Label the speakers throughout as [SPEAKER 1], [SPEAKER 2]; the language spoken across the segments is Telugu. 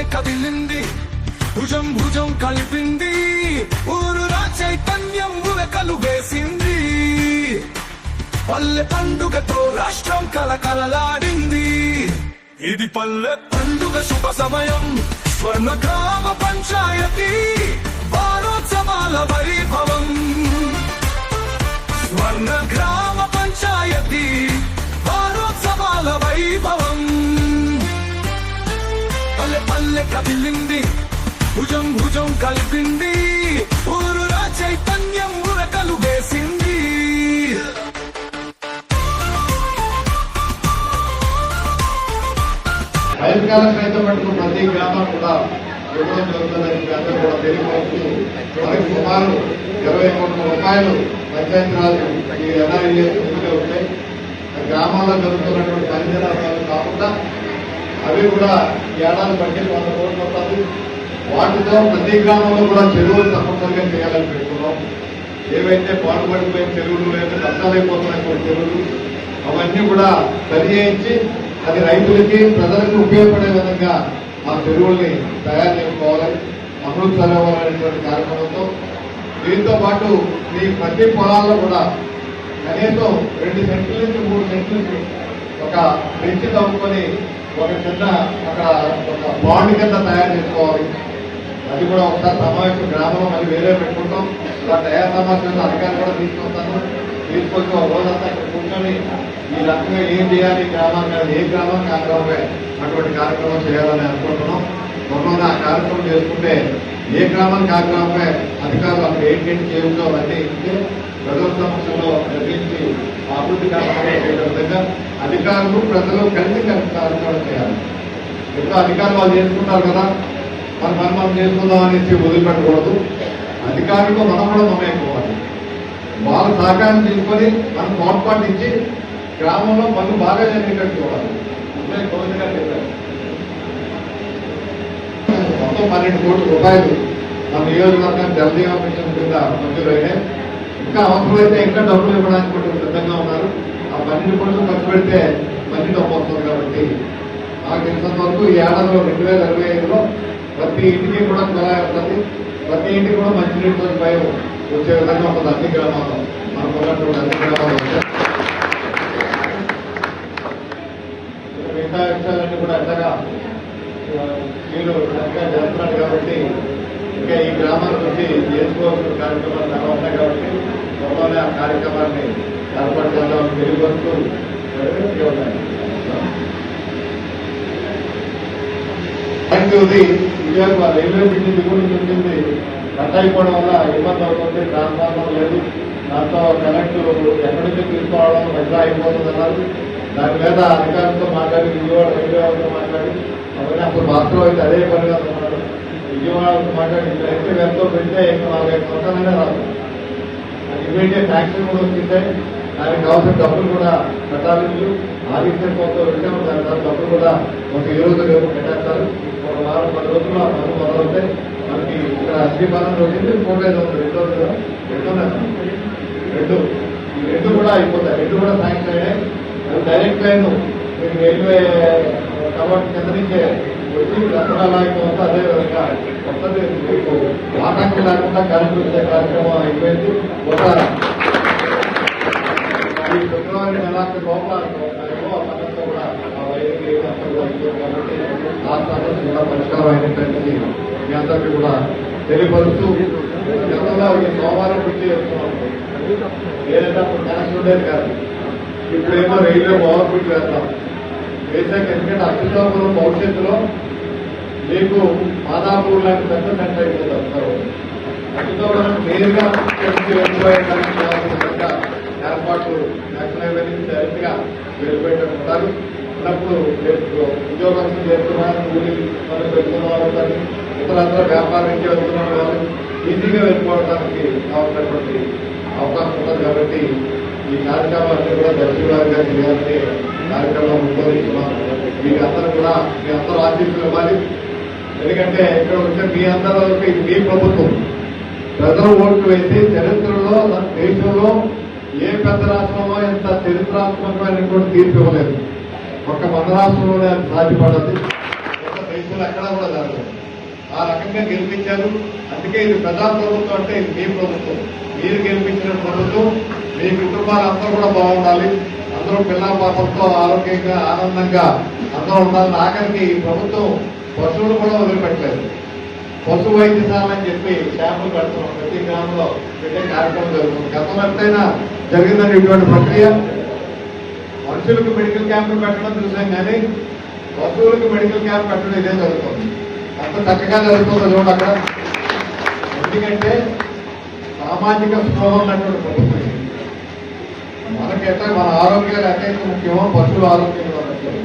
[SPEAKER 1] పల్లె కదిలింది. భుజం భుజం కలిపింది. ఊరు చైతన్యం ఉరకలు వేసింది. పల్లె పండుగతో రాష్ట్రం కలకలలాడింది. ఇది పల్లె పండుగ శుభ సమయం. స్వర్ణ గ్రామ పంచాయతీ. భుజం భుజం కలిపింది. ఊరురా చైతన్యం ఉరకలు వేసింది.
[SPEAKER 2] బహిష్కార సైతం పట్టుకున్న ప్రతి గ్రామం కూడా ఇవ్వడం జరుగుతుందని అందరూ కూడా తెలియవచ్చు మనకి సుమారు ఇరవై కోట్ల రూపాయలు పంచాయతీరాజ్ ఈ ఎన్ఆర్ఈ నిధులు ఉంటాయి. గ్రామాల్లో జరుగుతున్నటువంటి పరిచయాలు కాకుండా అవి కూడా ఏడాది బట్టి వంద కోట్లు వాటితో ప్రతి గ్రామంలో కూడా చెరువులు తప్పనిసరిగా చేయాలని పెట్టుకున్నాం. ఏవైతే పాడుపడిపోయిన చెరువులు లేదా నష్టాలైపోతున్నాయి కొన్ని చెరువులు అవన్నీ కూడా సరి చేయించి అది రైతులకి ప్రజలకు ఉపయోగపడే విధంగా ఆ చెరువుల్ని తయారు చేసుకోవాలి. అమృత సరోవర్ అనేటువంటి కార్యక్రమంతో. దీంతో పాటు మీ ప్రతి పొలాల్లో కూడా కనీసం రెండు సెంట్ల నుంచి మూడు సెంట్లకి ఒక బెంచ్ తవ్వుకొని ఒక చిన్న అక్కడ ఒక బాండ్ కింద తయారు చేసుకోవాలి. అది కూడా ఒకసారి సమావేశం గ్రామంలో మళ్ళీ వేరే పెట్టుకుంటాం. ఇలా తయారు సమావేశం అధికారులు కూడా తీసుకొస్తాను తీసుకొచ్చి ఒక రోజంతా ఇక్కడ కూర్చొని ఈ రకంగా ఏం చేయాలి గ్రామానికి ఏ గ్రామం ఆ అటువంటి కార్యక్రమం చేయాలని అనుకుంటున్నాం. త్వరలోనే ఆ కార్యక్రమం చేసుకుంటే ఏ గ్రామం ఆ అధికారులు అక్కడ ఏంటేంటి చేయొచ్చో అవన్నీ ఇస్తే ప్రజల సమస్యలో నిర్మించి అభివృద్ధి కార్యక్రమం చేసే విధంగా అధికారులు ప్రజలు కలిసి కలిసి కార్యక్రమం చేయాలి. ఎప్పుడు అధికారులు వాళ్ళు చేసుకుంటారు కదా మన పని మనం చేసుకుందాం అనేసి వదిలిపెట్టకూడదు. అధికారులతో మనం కూడా మమేకోవాలి వాళ్ళ సహకారం తీసుకొని మనం తోడ్పాటు ఇచ్చి గ్రామంలో పనులు బాగా జరిగేటట్టు చూడాలి. చెప్పారు. మొత్తం పన్నెండు కోట్ల రూపాయలు మన నియోజకవర్గం జలజీవన మిషన్ కింద మంజూరు అయినాయి. ఇంకా అవసరమైతే ఇంకా డబ్బులు ఇవ్వడానికి కూడా సిద్ధంగా ఉన్నారు. ఆ పన్నెండు కోట్లు ఖర్చు పెడితే మంచి డబ్బు వస్తుంది కాబట్టి. నాకు తెలిసినంత వరకు ఈ ఏడాదిలో రెండు వేల ఇరవై ఐదులో ప్రతి ఇంటికి కూడా కుళాయి ఉంటుంది ప్రతి ఇంటికి కూడా మంచినీటితో భయం వచ్చే విధంగా ఉంటుంది అన్ని గ్రామాల్లో మన పొలంలో అన్ని గ్రామాల్లో ఉంటాయి. మిగతా విషయాలన్నీ కూడా ఎంతగా మీరు చక్కగా చేస్తున్నారు కాబట్టి ఇంకా ఈ గ్రామానికి వచ్చి చేసుకోవాల్సిన కార్యక్రమాలు చాలా ఉన్నాయి కాబట్టి త్వరలోనే ఆ కార్యక్రమాన్ని ఏర్పాటు చేద్దామని తెలియవచ్చు తెలియవస్తూ ఇది విజయవాడ రైల్వే బ్రిడ్జి దిగువ నుంచి కట్ అయిపోవడం వల్ల ఇబ్బంది అవుతుంది ట్రాన్స్ఫార్మర్ లేదు. దాంతో కనెక్ట్ ఎక్కడి నుంచి తీసుకోవడం పెద్ద అయిపోతుంది అన్నారు. దాని మీద అధికారులతో మాట్లాడి విజయవాడ రైల్వే వాళ్ళతో మాట్లాడి అవన్నీ అప్పుడు మాత్రం అయితే అదే పనిగా ఉన్నారు విజయవాడతో మాట్లాడి ఇక్కడ అయితే పెడితే ఇంకా నాలుగైదు సంవత్సరాలనే రాదు. ఇమీడియట్ ఫ్యాక్టరీ కూడా వచ్చిందే దానికి కావాల్సిన డబ్బులు కూడా కట్టాలి ఆదిత్యం ఆదిత్య కొంత విషయం దాని తర్వాత డబ్బులు కూడా ఒక ఈ రోజు రేపు కట్టేస్తారు. ఒక వారం పది రోజులు ఆ పనులు మొదలవుతాయి మనకి ఇక్కడ శ్రీపాలన వచ్చింది ఫోటో ఐదు వందలు రెండు వందలు రెండు రెండు. ఈ రెండు కూడా అయిపోతాయి. రెండు కూడా శాంక్షన్ అయినాయి. డైరెక్ట్ లైన్ మీకు రైల్వే కవర్ట్ కింద నుంచే వచ్చి దసరాలయం వస్తే అదే మీకు ఆటంకం లేకుండా కరెంట్ కార్యక్రమం అయిపోయింది ఒక ఈ ఫిబ్రవరి నెలాఖరు లోపల ఏమో కూడా ఆ వైద్యులు కాబట్టి ఆ సమస్య కూడా పరిష్కారం అయినటువంటి మీ అందరికీ కూడా తెలియపరుస్తూ గతంలో ఈ సోమవారం నుంచి చేస్తున్నాం ఏదైతే అప్పుడు కనెక్షన్ ఉండేది కాదు ఇప్పుడేమో రైల్వే ఓవర్ బ్రిడ్జ్ వేస్తాం వేసాక ఎందుకంటే అత్యుత్తమ భవిష్యత్తులో మీకు మాదాపూర్ లాంటి పెద్ద సెంటర్ అయిపోతారు. అత్యుత్తమ నేరుగా ఏర్పాట్లు నేషనల్ నుంచి డైరెక్ట్ వెళ్ళిపోయేటట్టు ఉంటారు. ఉన్నప్పుడు రేపు ఉద్యోగస్తులు చేస్తున్నారు కూలీ పనులు పెడుతున్న వాళ్ళు కానీ ఇతర వ్యాపారం నుంచి వెళ్తున్న వాళ్ళు ఈజీగా వెళ్ళిపోవడానికి కావాల్సినటువంటి అవకాశం ఉంటుంది కాబట్టి ఈ కార్యక్రమాన్ని కూడా దర్శకులుగా చేయాలని కార్యక్రమం ఉపయోగిస్తున్నాం మీకు అందరూ కూడా మీ అందరూ ఆశీస్సులు ఇవ్వాలి. ఎందుకంటే ఇక్కడ వచ్చే మీ అందరూ ఇది మీ ప్రభుత్వం. ప్రజలు ఓట్లు వేసి చరిత్రలో మన దేశంలో ఏ పెద్ద రాష్ట్రంలో ఎంత చరిత్రాత్మకమైనటువంటి తీర్పు ఇవ్వలేదు. ఒక్క మన రాష్ట్రంలోనే అది సాధ్యపడదు. దేశంలో గతంలో ఎక్కడా కూడా జరగలేదు. ఆ రకంగా గెలిపించారు. అందుకే ఇది ప్రజా ప్రభుత్వం అంటే ఇది మీ ప్రభుత్వం. మీరు గెలిపించిన ప్రభుత్వం మీ కుటుంబాలందరూ కూడా బాగుండాలి. అందరూ పిల్ల పాపంతో ఆరోగ్యంగా ఆనందంగా అందరూ ఉండాలని ఆఖరికి ప్రభుత్వం పశువులు కూడా వదిలిపెట్టలేదు. పశు వైద్యశాల అని చెప్పి క్యాంపులు పెడుతున్నాం. ప్రతి గ్రామంలో పెట్టే కార్యక్రమం జరుగుతుంది. గతంలో ఎంతైనా జరిగిందని ఇటువంటి ప్రక్రియ. మనుషులకు మెడికల్ క్యాంపులు పెట్టడం చూసాం కానీ పశువులకు మెడికల్ క్యాంప్ పెట్టడం ఇదే జరుగుతుంది. అంత చక్కగా జరుగుతుంది చూడండి అక్కడ. ఎందుకంటే సామాజిక స్పృహ ఉన్నటువంటి ప్రభుత్వం. మనకైతే మన ఆరోగ్యాలు అత్యంత ముఖ్యమో పశువుల ఆరోగ్యం కూడా ముఖ్యం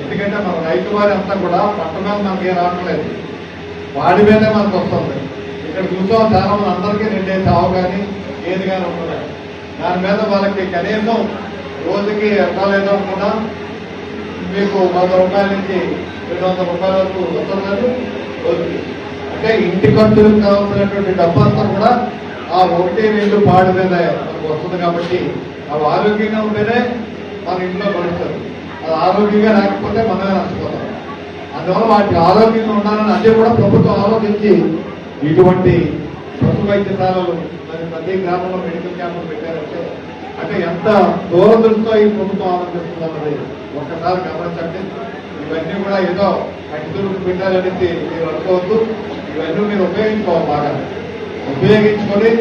[SPEAKER 2] ఎందుకంటే మన రైతు వారి అంతా కూడా పంట మీద మనకి ఏం రావట్లేదు. వాడి మీదే మనకు వస్తుంది. ఇక్కడ చూసాం చాలా మంది అందరికీ రెండేసి ఆవు కానీ ఏది కానీ ఉంటున్నాయి దాని మీద వాళ్ళకి కనీసం రోజుకి ఎంత కూడా మీకు వంద రూపాయల నుంచి రెండు వందల రూపాయల వరకు వస్తున్నారు రోజుకి. అంటే ఇంటి ఖర్చులకు కావాల్సినటువంటి డబ్బంతా కూడా ఆ ఒకటి వేలు పాడు మీద మనకు వస్తుంది కాబట్టి అవి ఆరోగ్యంగా ఉంటేనే మన ఇంట్లో గడుస్తుంది అది ఆరోగ్యంగా లేకపోతే మనమే నష్టపోతాం. అందువల్ల వాటి ఆరోగ్యంగా ఉండాలని అదే కూడా ప్రభుత్వం ఆలోచించి ఇటువంటి పశు వైద్యశాలలు మరి ప్రతి గ్రామంలో మెడికల్ క్యాంపులు పెట్టారంటే అంటే ఎంత దూరదృష్టితో ఈ ప్రభుత్వం ఆలోచిస్తుందన్నది ఒక్కసారి గమనించండి. ఇవన్నీ కూడా ఏదో కంటితులకు పెట్టాలనేది మీరు అనుకోవద్దు. ఇవన్నీ మీరు ఉపయోగించుకోవాలి బాగా. ఉపయోగించుకొని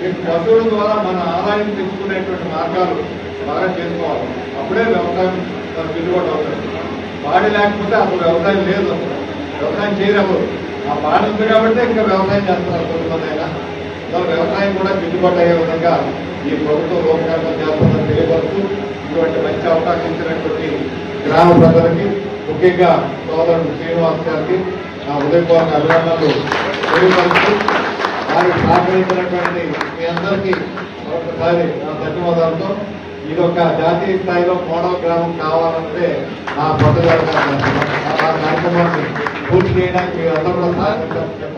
[SPEAKER 2] మీకు పశువుల ద్వారా మన ఆదాయం పెంచుకునేటువంటి మార్గాలు బాగా చేసుకోవాలి. అప్పుడే వ్యవసాయం మన గిట్టుబాటు అవుతుంది. బాడీ లేకపోతే అసలు వ్యవసాయం లేదు వ్యవసాయం చేయరు ఆ బాడీ ఉంది కాబట్టి ఇంకా వ్యవసాయం చేస్తున్నారు కొంతమంది అయినా. వ్యవసాయం కూడా గిట్టుబాటు అయ్యే విధంగా ఈ ప్రభుత్వం రూపకల్పన చేస్తుందని తెలియపరుస్తూ ఇటువంటి మంచి అవకాశం ఇచ్చినటువంటి గ్రామ ప్రజలకి ముఖ్యంగా సోదరుడు శ్రీనివాస్ గారికి నా ఉదయపూర్వక అభినందనలు తెలియపరుస్తూ వారికి సహకరించినటువంటి మీ అందరికీ మరొకసారి నా ధన్యవాదాలతో ఇది ఒక జాతీయ స్థాయిలో మోడల్ గ్రామం కావాలంటే నా పట్టుదల ఆ కార్యక్రమాన్ని పూర్తి చేయడానికి మీరు అందరూ కూడా సహకరించాలని